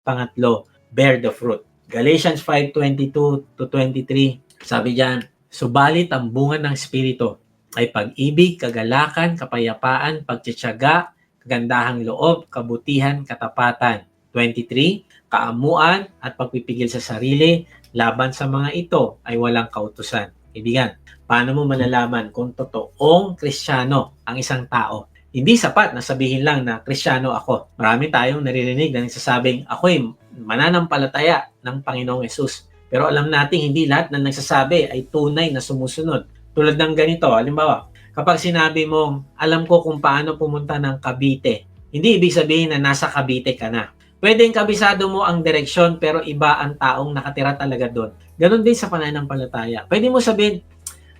Pangatlo, bear the fruit. Galatians 5:22 to 23, sabi diyan, subalit ang bunga ng espiritu ay pag-ibig, kagalakan, kapayapaan, pagtitiyaga, kagandahang loob, kabutihan, katapatan. 23, kaamuan at pagpipigil sa sarili laban sa mga ito ay walang kautusan. Ibigan, paano mo malalaman kung totoong kristyano ang isang tao? Hindi sapat na sabihin lang na kristyano ako. Marami tayong naririnig na nagsasabing ako'y mananampalataya ng Panginoong Yesus. Pero alam natin hindi lahat na nagsasabi ay tunay na sumusunod. Tulad ng ganito, halimbawa, kapag sinabi mong alam ko kung paano pumunta ng Cavite, hindi ibig sabihin na nasa Cavite ka na. Pwedeng kabisado mo ang direksyon pero iba ang taong nakatira talaga doon. Ganon din sa pananampalataya. Pwede mo sabihin,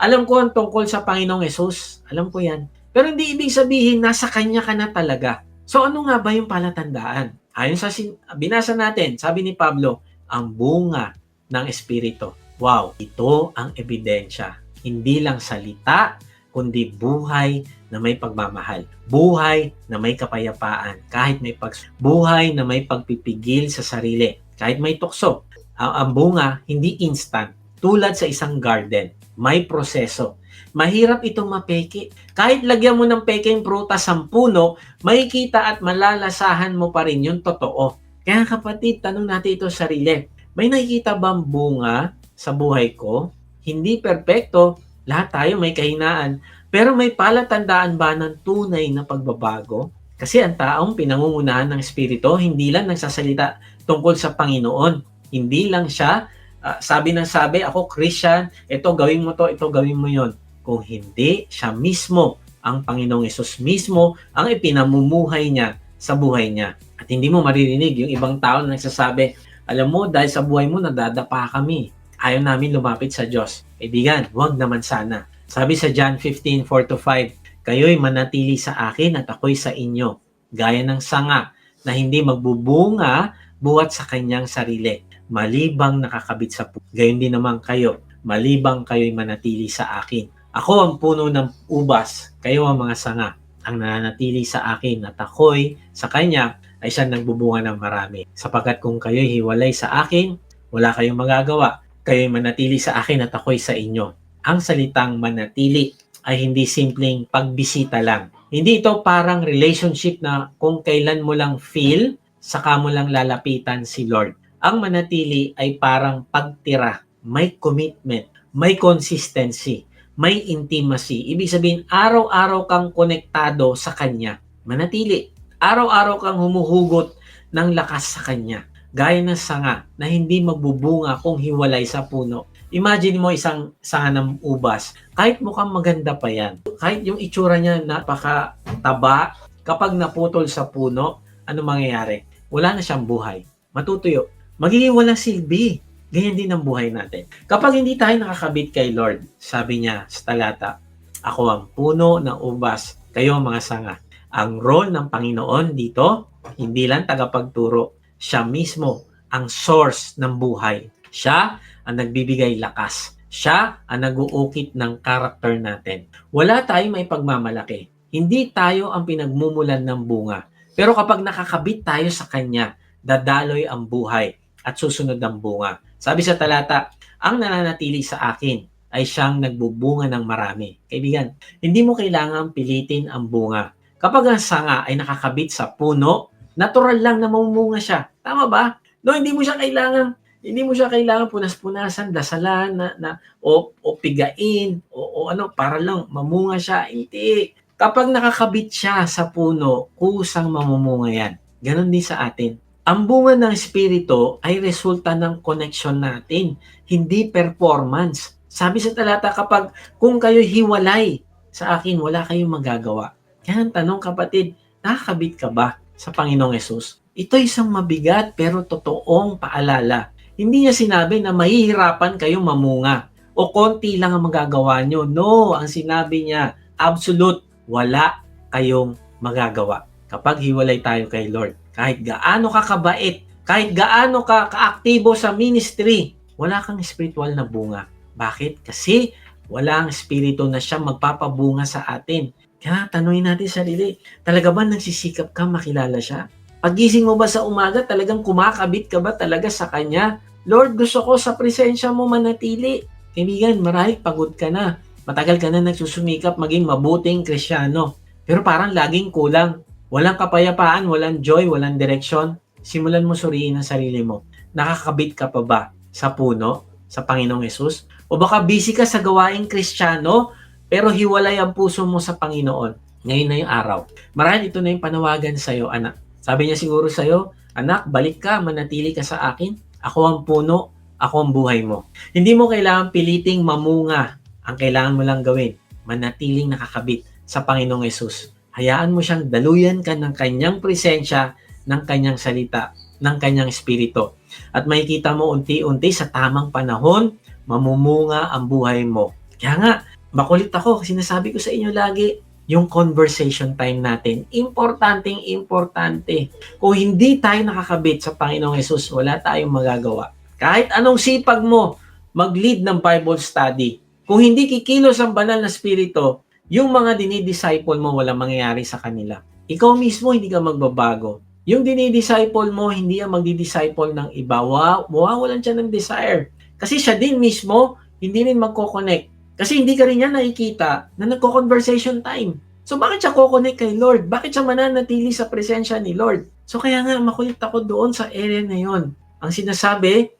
alam ko ang tungkol sa Panginoong Yesus. Alam ko yan. Pero hindi ibig sabihin nasa Kanya ka na talaga. So ano nga ba yung palatandaan? Ayon sa sin- binasa natin, sabi ni Pablo, ang bunga ng Espiritu. Wow, ito ang ebidensya. Hindi lang salita, kundi buhay na may pagmamahal. Buhay na may kapayapaan. Kahit may pag buhay na may pagpipigil sa sarili. Kahit may tukso. Ang, ang bunga, hindi instant. Tulad sa isang garden, may proseso. Mahirap itong mapeke. Kahit lagyan mo ng peking prutas ang puno, makikita at malalasahan mo pa rin yung totoo. Kaya kapatid, tanong natin ito sa sarili. May nakikita bang bunga sa buhay ko? Hindi perpekto. Lahat tayo may kahinaan. Pero may palatandaan ba ng tunay na pagbabago? Kasi ang taong pinangungunahan ng Espiritu, hindi lang nagsasalita tungkol sa Panginoon. Hindi lang siya, ah, sabi ng sabi, ako Christian, ito gawin mo to, ito gawin mo yon. Kung hindi, siya mismo, ang Panginoong Yesus mismo, ang ipinamumuhay niya sa buhay niya. At hindi mo maririnig yung ibang tao na nagsasabi, alam mo, dahil sa buhay mo, nadadapa kami. Ayaw namin lumapit sa Diyos. Kaibigan, wag naman sana. Sabi sa John 15, 4-5, Kayo'y manatili sa akin at ako'y sa inyo. Gaya ng sanga na hindi magbubunga buwat sa kanyang sarili. Malibang nakakabit sa puno. Gayon din naman kayo. Malibang kayo'y manatili sa akin. Ako ang puno ng ubas, kayo ang mga sanga. Ang nananatili sa akin at ako'y sa kanya ay siya nagbubunga ng marami. Sapagkat kung kayo'y hiwalay sa akin, wala kayong magagawa. Kayo'y manatili sa akin at ako'y sa inyo. Ang salitang manatili ay hindi simpleng pagbisita lang. Hindi ito parang relationship na kung kailan mo lang feel, saka mo lang lalapitan si Lord. Ang manatili ay parang pagtira, may commitment, may consistency, may intimacy. Ibig sabihin, araw-araw kang konektado sa Kanya. Manatili. Araw-araw kang humuhugot ng lakas sa Kanya. Gaya ng sanga na hindi magbubunga kung hiwalay sa puno. Imagine mo isang sanga ng ubas. Kahit mukhang maganda pa yan. Kahit yung itsura niya napaka-taba, kapag naputol sa puno, ano mangyayari? Wala na siyang buhay. Matutuyo. Magiging walang silbi. Ganyan din ang buhay natin. Kapag hindi tayo nakakabit kay Lord, sabi niya sa talata, Ako ang puno ng ubas, kayo mga sanga. Ang role ng Panginoon dito, hindi lang tagapagturo, siya mismo ang source ng buhay. Siya ang nagbibigay lakas. Siya ang nag-uukit ng karakter natin. Wala tayong may pagmamalaki. Hindi tayo ang pinagmumulan ng bunga. Pero kapag nakakabit tayo sa Kanya, dadaloy ang buhay at susunod ang bunga. Sabi sa talata, ang nananatili sa akin ay siyang nagbubunga ng marami. Kaibigan, hindi mo kailangan pilitin ang bunga. Kapag ang sanga ay nakakabit sa puno, natural lang na mamumunga siya. Tama ba? No, hindi mo siya kailangan hindi mo siya kailangan punas-punasan, dasalan na, na o, o pigain o, o ano para lang mamunga siya. Hindi. Kapag nakakabit siya sa puno, kusang mamumunga yan. Ganon din sa atin. Ang bunga ng espiritu ay resulta ng connection natin, hindi performance. Sabi sa talata, kapag kung kayo hiwalay sa akin, wala kayong magagawa. Kaya ang tanong kapatid, nakakabit ka ba sa Panginoong Yesus? Ito isang mabigat pero totoong paalala. Hindi niya sinabi na mahihirapan kayong mamunga o konti lang ang magagawa nyo. No, ang sinabi niya, absolute, wala kayong magagawa. Kapag hiwalay tayo kay Lord, kahit gaano ka kabait, kahit gaano ka kaaktibo sa ministry, wala kang spiritual na bunga. Bakit? Kasi wala ang espiritu na siya magpapabunga sa atin. Kaya tanungin natin sarili, talaga ba nagsisikap ka makilala siya? Pagising mo ba sa umaga, talagang kumakabit ka ba talaga sa Kanya? Lord, gusto ko sa presensya mo manatili. Kaibigan, marahil pagod ka na. Matagal ka na nagsusumikap maging mabuting krisyano. Pero parang laging kulang. Walang kapayapaan, walang joy, walang direksyon. Simulan mo suriin ang sarili mo. Nakakabit ka pa ba sa puno, sa Panginoong Yesus? O baka busy ka sa gawaing kristyano, pero hiwalay ang puso mo sa Panginoon. Ngayon na yung araw. Marahil ito na yung panawagan sa'yo, anak. Sabi niya siguro sa'yo, anak, balik ka, manatili ka sa akin. Ako ang puno, ako ang buhay mo. Hindi mo kailangan piliting mamunga. Ang kailangan mo lang gawin, manatiling nakakabit sa Panginoong Yesus. Hayaan mo siyang daluyan ka ng kanyang presensya, ng kanyang salita, ng kanyang espiritu. At makikita mo unti-unti sa tamang panahon, mamumunga ang buhay mo. Kaya nga, makulit ako, sinasabi ko sa inyo lagi, yung conversation time natin, importanteng importante. Kung hindi tayo nakakabit sa Panginoong Yesus, wala tayong magagawa. Kahit anong sipag mo, mag-lead ng Bible study. Kung hindi kikilos ang banal na spirito, yung mga dinidisciple mo, walang mangyayari sa kanila. Ikaw mismo, hindi ka magbabago. Yung dinidisciple mo, hindi ang magdidisciple ng iba. Wow, mawawalan siya ng desire. Kasi siya din mismo, hindi rin magkoconnect. Kasi hindi ka rin niya nakikita na nagko-conversation time. So bakit siya kukonek kay Lord? Bakit siya mananatili sa presensya ni Lord? So kaya nga makulit ako doon sa area na yon. Ang sinasabi,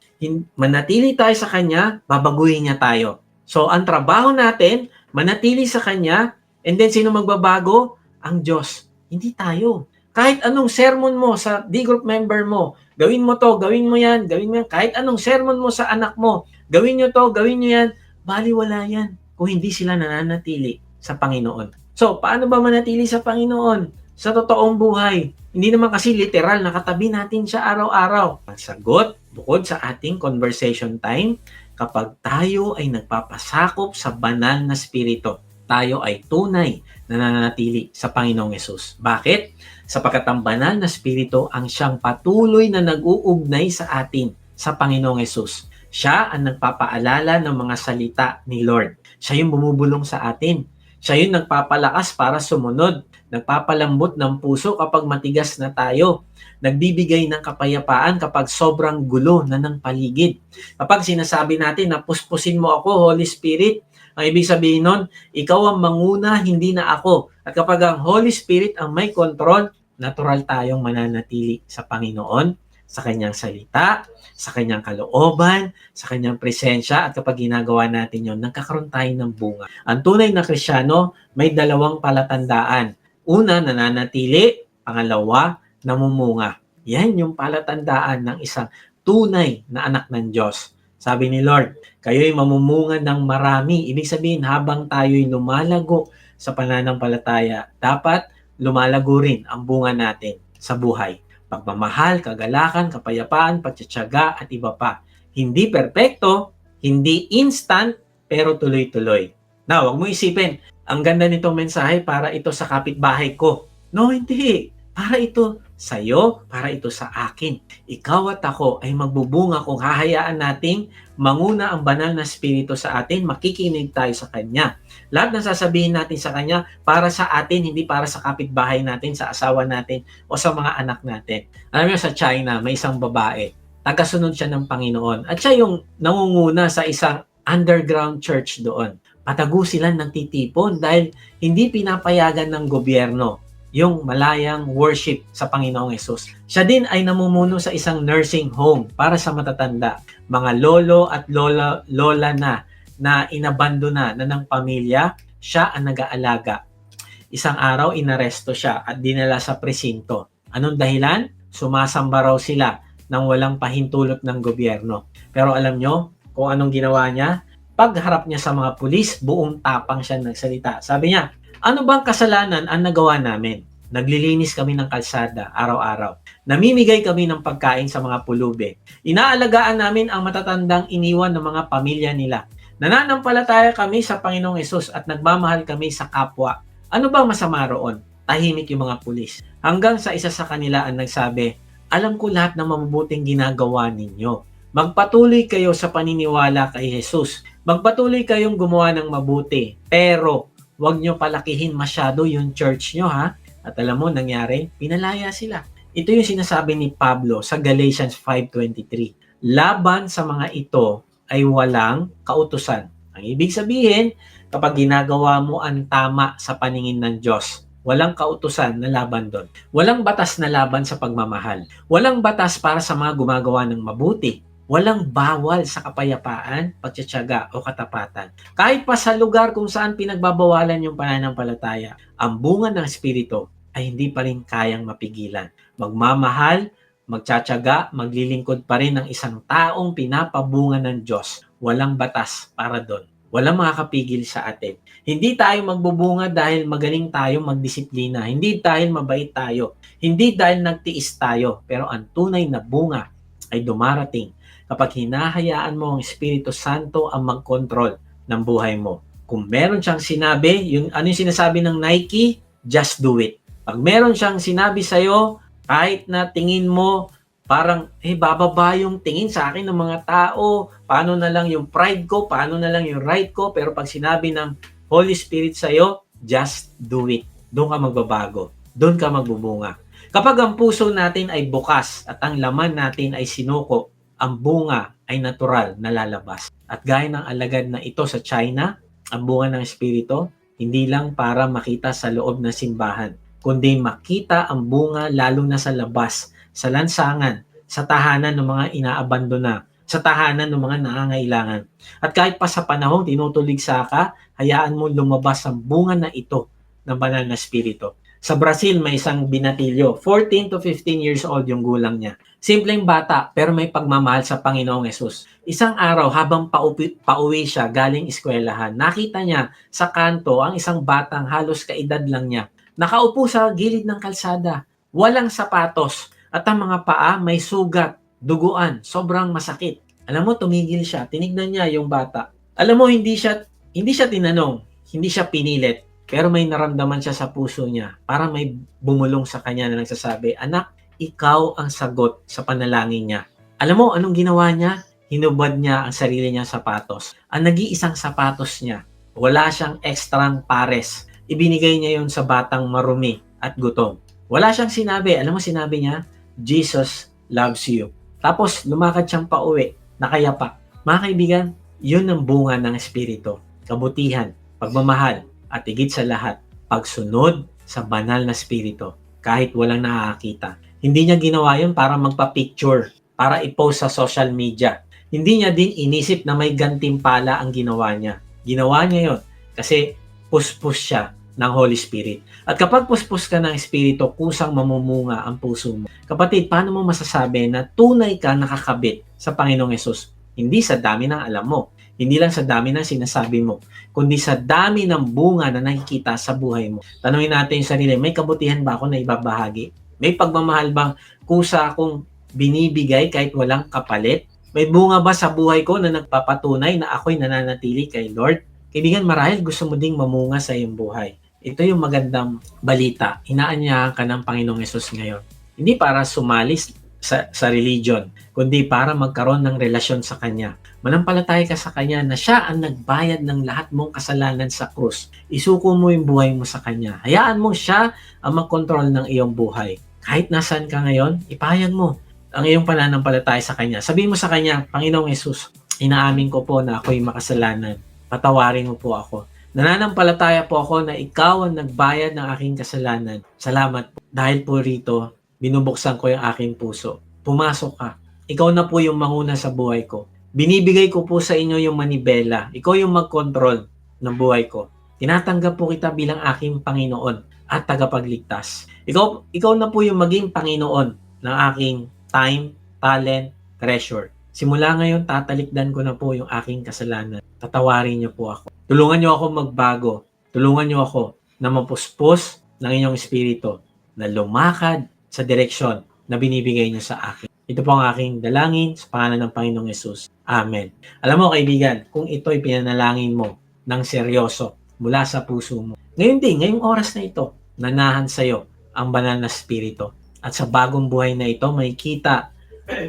manatili tayo sa Kanya, babaguhin niya tayo. So ang trabaho natin, manatili sa Kanya, and then sino magbabago? Ang Diyos. Hindi tayo. Kahit anong sermon mo sa D-group member mo, gawin mo to, gawin mo yan, gawin mo yan. Kahit anong sermon mo sa anak mo, gawin nyo to, gawin nyo yan, baliwala yan kung hindi sila nananatili sa Panginoon. So, paano ba manatili sa Panginoon? Sa totoong buhay. Hindi naman kasi literal, nakatabi natin siya araw-araw. Ang sagot, bukod sa ating conversation time, kapag tayo ay nagpapasakop sa banal na spirito, tayo ay tunay na nananatili sa Panginoong Yesus. Bakit? Sapagkat ang banal na spirito ang siyang patuloy na nag-uugnay sa atin sa Panginoong Yesus. Siya ang nagpapaalala ng mga salita ni Lord. Siya yung bumubulong sa atin. Siya yung nagpapalakas para sumunod. Nagpapalambot ng puso kapag matigas na tayo. Nagbibigay ng kapayapaan kapag sobrang gulo na ng paligid. Kapag sinasabi natin na puspusin mo ako, Holy Spirit, ang ibig sabihin nun, ikaw ang manguna, hindi na ako. At kapag ang Holy Spirit ang may control, natural tayong mananatili sa Panginoon, sa kanyang salita, sa kanyang kalooban, sa kanyang presensya, at kapag ginagawa natin yon, nagkakaroon tayo ng bunga. Ang tunay na krisyano, may dalawang palatandaan. Una, nananatili. Pangalawa, namumunga. Yan yung palatandaan ng isang tunay na anak ng Diyos. Sabi ni Lord, kayo'y mamumunga ng marami. Ibig sabihin, habang tayo'y lumalago sa pananampalataya, dapat lumalago rin ang bunga natin sa buhay. Pagmamahal, kagalakan, kapayapaan, pagtsatsaga, at iba pa. Hindi perpekto, hindi instant, pero tuloy-tuloy. Now, wag mo isipin, ang ganda nitong mensahe para ito sa kapitbahay ko. No, hindi. Para ito sa iyo, para ito sa akin. Ikaw at ako ay magbubunga kung hahayaan nating manguna ang banal na spirito sa atin, makikinig tayo sa Kanya. Lahat ng sasabihin natin sa Kanya, para sa atin, hindi para sa kapitbahay natin, sa asawa natin, o sa mga anak natin. Alam mo sa China, may isang babae, tagasunod siya ng Panginoon. At siya yung nangunguna sa isang underground church doon. Patago sila ng titipon dahil hindi pinapayagan ng gobyerno yung malayang worship sa Panginoong Yesus. Siya din ay namumuno sa isang nursing home para sa matatanda. Mga lolo at lola, lola na na inabandona na ng pamilya, siya ang nag-aalaga. Isang araw, inaresto siya at dinala sa presinto. Anong dahilan? Sumasamba raw sila nang walang pahintulot ng gobyerno. Pero alam nyo kung anong ginawa niya? Pagharap niya sa mga pulis, buong tapang siya nagsalita. Sabi niya, ano bang kasalanan ang nagawa namin? Naglilinis kami ng kalsada araw-araw. Namimigay kami ng pagkain sa mga pulube. Inaalagaan namin ang matatandang iniwan ng mga pamilya nila. Nananampalataya kami sa Panginoong Yesus at nagmamahal kami sa kapwa. Ano bang masama roon? Tahimik yung mga pulis. Hanggang sa isa sa kanila ang nagsabi, Alam ko lahat ng mabubuting ginagawa ninyo. Magpatuloy kayo sa paniniwala kay Jesus. Magpatuloy kayong gumawa ng mabuti. Pero huwag nyo palakihin masyado yung church nyo ha. At alam mo, nangyari, pinalaya sila. Ito yung sinasabi ni Pablo sa Galatians 5.23. Laban sa mga ito ay walang kautusan. Ang ibig sabihin, kapag ginagawa mo ang tama sa paningin ng Diyos, walang kautusan na laban doon. Walang batas na laban sa pagmamahal. Walang batas para sa mga gumagawa ng mabuti. Walang bawal sa kapayapaan, pagtsatsaga o katapatan. Kahit pa sa lugar kung saan pinagbabawalan yung pananampalataya, ang bunga ng Espiritu ay hindi pa rin kayang mapigilan. Magmamahal, magtsatsaga, maglilingkod pa rin ng isang taong pinapabunga ng Diyos. Walang batas para doon. Walang makakapigil sa atin. Hindi tayo magbubunga dahil magaling tayo magdisiplina. Hindi dahil mabait tayo. Hindi dahil nagtiis tayo. Pero ang tunay na bunga ay dumarating kapag hinahayaan mo ang Espiritu Santo ang magkontrol ng buhay mo. Kung meron siyang sinabi, yung, ano yung sinasabi ng Nike, just do it. Pag meron siyang sinabi sa'yo, kahit na tingin mo, parang, eh, bababa yung tingin sa akin ng mga tao, paano na lang yung pride ko, paano na lang yung right ko, pero pag sinabi ng Holy Spirit sa'yo, just do it. Doon ka magbabago. Doon ka magbubunga. Kapag ang puso natin ay bukas at ang laman natin ay sinuko, ang bunga ay natural na lalabas. At gaya ng alagad na ito sa China, ang bunga ng Espiritu, hindi lang para makita sa loob ng simbahan, kundi makita ang bunga lalo na sa labas, sa lansangan, sa tahanan ng mga inaabandona, sa tahanan ng mga nangangailangan. At kahit pa sa panahong tinutuligsa ka, hayaan mo lumabas ang bunga na ito ng banal na Espiritu. Sa Brazil, may isang binatilyo. 14 to 15 years old yung gulang niya. Simpleng bata, pero may pagmamahal sa Panginoong Yesus. Isang araw, habang pauwi, pauwi siya galing eskwelahan, nakita niya sa kanto ang isang batang halos kaedad lang niya. Nakaupo sa gilid ng kalsada. Walang sapatos. At ang mga paa may sugat, duguan, sobrang masakit. Alam mo, tumigil siya. Tinignan niya yung bata. Alam mo, hindi siya, hindi siya tinanong. Hindi siya pinilit pero may naramdaman siya sa puso niya. Para may bumulong sa kanya na nagsasabi, Anak, ikaw ang sagot sa panalangin niya. Alam mo, anong ginawa niya? Hinubad niya ang sarili niyang sapatos. Ang nag-iisang sapatos niya, wala siyang ekstrang pares. Ibinigay niya yon sa batang marumi at gutom. Wala siyang sinabi. Alam mo sinabi niya? Jesus loves you. Tapos lumakad siyang pauwi, nakayapa. Mga kaibigan, yun ang bunga ng Espiritu. Kabutihan, pagmamahal, at higit sa lahat, pagsunod sa banal na spirito kahit walang nakakita. Hindi niya ginawa yun para magpa-picture, para i-post sa social media. Hindi niya din inisip na may gantimpala ang ginawa niya. Ginawa niya yon kasi puspus siya ng Holy Spirit. At kapag puspus ka ng Espiritu, kusang mamumunga ang puso mo. Kapatid, paano mo masasabi na tunay ka nakakabit sa Panginoong Yesus? Hindi sa dami ng alam mo, hindi lang sa dami ng sinasabi mo, kundi sa dami ng bunga na nakikita sa buhay mo. Tanungin natin yung sarili, may kabutihan ba ako na ibabahagi? May pagmamahal bang kusa akong binibigay kahit walang kapalit? May bunga ba sa buhay ko na nagpapatunay na ako'y nananatili kay Lord? Kaibigan, marahil gusto mo ding mamunga sa iyong buhay. Ito yung magandang balita. Inaanyahan ka ng Panginoong Yesus ngayon. Hindi para sumalis sa, sa religion, kundi para magkaroon ng relasyon sa Kanya. Manampalataya ka sa Kanya na Siya ang nagbayad ng lahat mong kasalanan sa krus. Isuko mo yung buhay mo sa Kanya. Hayaan mo Siya ang magkontrol ng iyong buhay. Kahit nasaan ka ngayon, ipahayag mo ang iyong pananampalataya sa Kanya. Sabihin mo sa Kanya, Panginoong Yesus, inaamin ko po na ako'y makasalanan. Patawarin mo po ako. Nananampalataya po ako na ikaw ang nagbayad ng aking kasalanan. Salamat po. Dahil po rito, binubuksan ko yung aking puso. Pumasok ka. Ikaw na po yung manguna sa buhay ko. Binibigay ko po sa inyo yung manibela. Ikaw yung mag-control ng buhay ko. Tinatanggap po kita bilang aking Panginoon at tagapagligtas. Ikaw, ikaw na po yung maging Panginoon ng aking time, talent, treasure. Simula ngayon, tatalikdan ko na po yung aking kasalanan. Tatawarin niyo po ako. Tulungan niyo ako magbago. Tulungan niyo ako na mapuspos ng inyong espiritu na lumakad sa direksyon na binibigay niyo sa akin. Ito po ang aking dalangin sa pangalan ng Panginoong Yesus. Amen. Alam mo kaibigan, kung ito'y pinanalangin mo ng seryoso mula sa puso mo, ngayon din, ngayong oras na ito, nanahan sa iyo ang banal na spirito. At sa bagong buhay na ito, may kita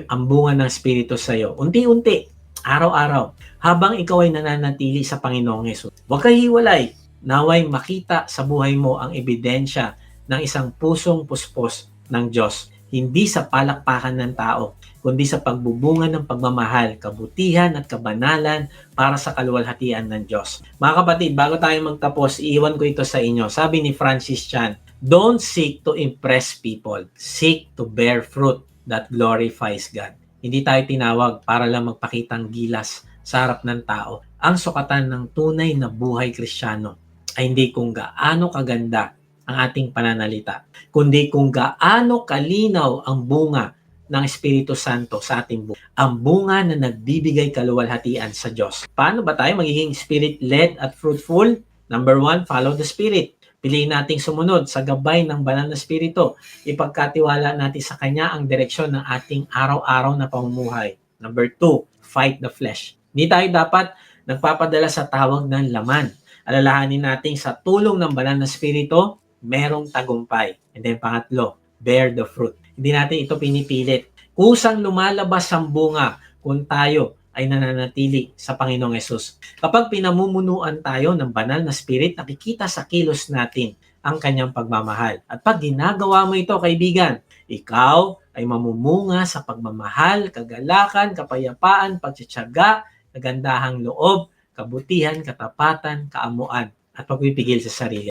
ang bunga ng spirito sa iyo. Unti-unti, araw-araw, habang ikaw ay nananatili sa Panginoong Yesus. Huwag kayo hiwalay. Naway makita sa buhay mo ang ebidensya ng isang pusong puspos ng Diyos. hindi sa palakpakan ng tao, kundi sa pagbubunga ng pagmamahal, kabutihan at kabanalan para sa kaluwalhatian ng Diyos. Mga kapatid, bago tayo magtapos, iiwan ko ito sa inyo. Sabi ni Francis Chan, Don't seek to impress people. Seek to bear fruit that glorifies God. Hindi tayo tinawag para lang magpakitang gilas sa harap ng tao. Ang sukatan ng tunay na buhay kristyano ay hindi kung gaano kaganda ang ating pananalita, kundi kung gaano kalinaw ang bunga ng Espiritu Santo sa ating buhay. Ang bunga na nagbibigay kaluwalhatian sa Diyos. Paano ba tayo magiging spirit-led at fruitful? Number one, follow the Spirit. Piliin nating sumunod sa gabay ng banal na Espiritu. Ipagkatiwala natin sa Kanya ang direksyon ng ating araw-araw na pamumuhay. Number two, fight the flesh. Hindi tayo dapat nagpapadala sa tawag ng laman. Alalahanin natin sa tulong ng banal na Espiritu, merong tagumpay. And then pangatlo, bear the fruit. Hindi natin ito pinipilit. Kusang lumalabas ang bunga kung tayo ay nananatili sa Panginoong Yesus. Kapag pinamumunuan tayo ng banal na spirit, nakikita sa kilos natin ang kanyang pagmamahal. At pag ginagawa mo ito, kaibigan, ikaw ay mamumunga sa pagmamahal, kagalakan, kapayapaan, pagtsatsaga, kagandahang loob, kabutihan, katapatan, kaamuan, at pagpipigil sa sarili.